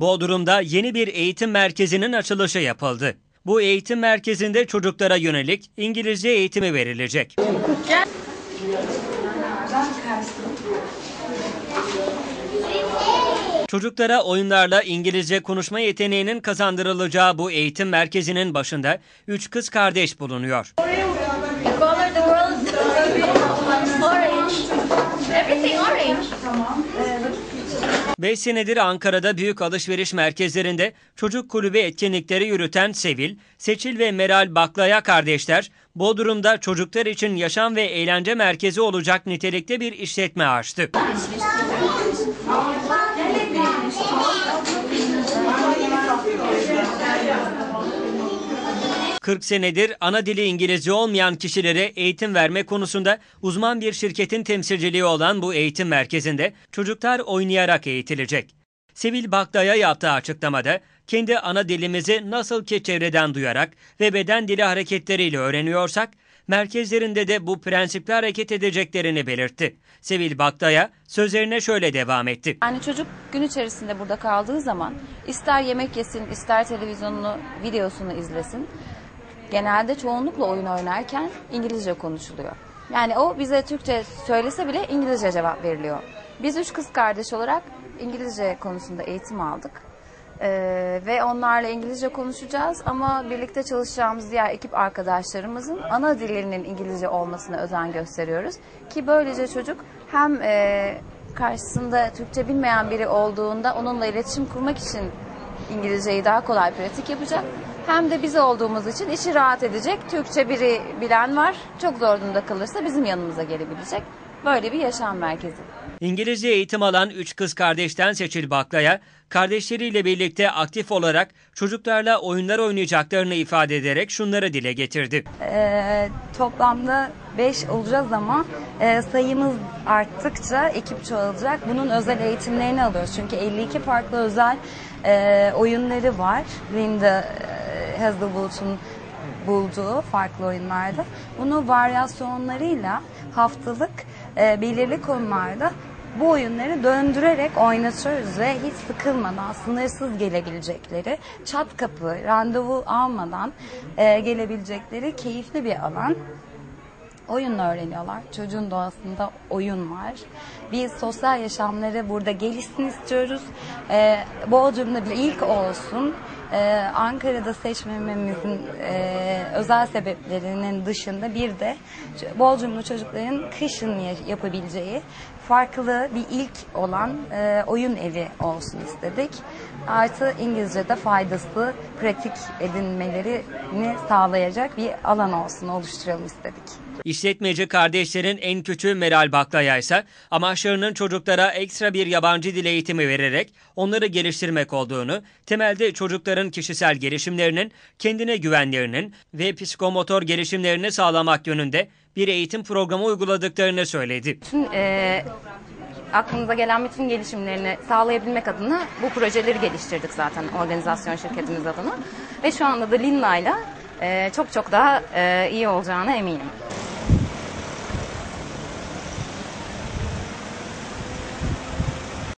Bodrum'da yeni bir eğitim merkezinin açılışı yapıldı. Bu eğitim merkezinde çocuklara yönelik İngilizce eğitimi verilecek. Çocuklara oyunlarla İngilizce konuşma yeteneğinin kazandırılacağı bu eğitim merkezinin başında üç kız kardeş bulunuyor. orange. 5 senedir Ankara'da büyük alışveriş merkezlerinde çocuk kulübü etkinlikleri yürüten Sevil, Seçil ve Meral Baklaya kardeşler, Bodrum'da çocuklar için yaşam ve eğlence merkezi olacak nitelikte bir işletme açtı. ...40 senedir ana dili İngilizce olmayan kişilere eğitim verme konusunda uzman bir şirketin temsilciliği olan bu eğitim merkezinde çocuklar oynayarak eğitilecek. Sevil Baklaya yaptığı açıklamada kendi ana dilimizi nasıl ki çevreden duyarak ve beden dili hareketleriyle öğreniyorsak merkezlerinde de bu prensiple hareket edeceklerini belirtti. Sevil Baklaya sözlerine şöyle devam etti. Yani çocuk gün içerisinde burada kaldığı zaman ister yemek yesin, ister televizyonunu, videosunu izlesin. Genelde çoğunlukla oyun oynarken İngilizce konuşuluyor. Yani o bize Türkçe söylese bile İngilizce cevap veriliyor. Biz üç kız kardeş olarak İngilizce konusunda eğitim aldık. Ee, ve onlarla İngilizce konuşacağız ama birlikte çalışacağımız diğer ekip arkadaşlarımızın ana dillerinin İngilizce olmasına özen gösteriyoruz. Ki böylece çocuk hem e, karşısında Türkçe bilmeyen biri olduğunda onunla iletişim kurmak için İngilizceyi daha kolay pratik yapacak. Hem de biz olduğumuz için işi rahat edecek. Türkçe biri bilen var. Çok zor durumda kalırsa bizim yanımıza gelebilecek. Böyle bir yaşam merkezi. İngilizce eğitim alan üç kız kardeşten Seçil Baklaya, kardeşleriyle birlikte aktif olarak çocuklarla oyunlar oynayacaklarını ifade ederek şunları dile getirdi. Ee, toplamda 5 olacağız ama e, sayımız arttıkça ekip çoğalacak. Bunun özel eğitimlerini alıyoruz. Çünkü 52 farklı özel e, oyunları var. Linda e, Hazelwood'un bulduğu farklı oyunlarda. Bunu varyasyonlarıyla haftalık e, belirli konularda bu oyunları döndürerek oynatıyoruz ve hiç sıkılmadan, sınırsız gelebilecekleri, çat kapı, randevu almadan e, gelebilecekleri keyifli bir alan. Oyunla öğreniyorlar. Çocuğun doğasında oyun var. Biz sosyal yaşamları burada gelişsin istiyoruz. Ee, Bodrum'da bir ilk olsun. Ee, Ankara'da seçmememizin e, özel sebeplerinin dışında bir de Bodrumlu çocukların kışın ya- yapabileceği farklı bir ilk olan e, oyun evi olsun istedik. Artı İngilizce'de faydası, pratik edinmelerini sağlayacak bir alan olsun, oluşturalım istedik. İşletmeci kardeşlerin en küçüğü Meral Baklaya ise amaçlarının çocuklara ekstra bir yabancı dil eğitimi vererek onları geliştirmek olduğunu, temelde çocukların kişisel gelişimlerinin, kendine güvenlerinin ve psikomotor gelişimlerini sağlamak yönünde bir eğitim programı uyguladıklarını söyledi. Bütün e, aklınıza gelen bütün gelişimlerini sağlayabilmek adına bu projeleri geliştirdik zaten organizasyon şirketimiz adına. Ve şu anda da Linna'yla e, çok çok daha e, iyi olacağına eminim.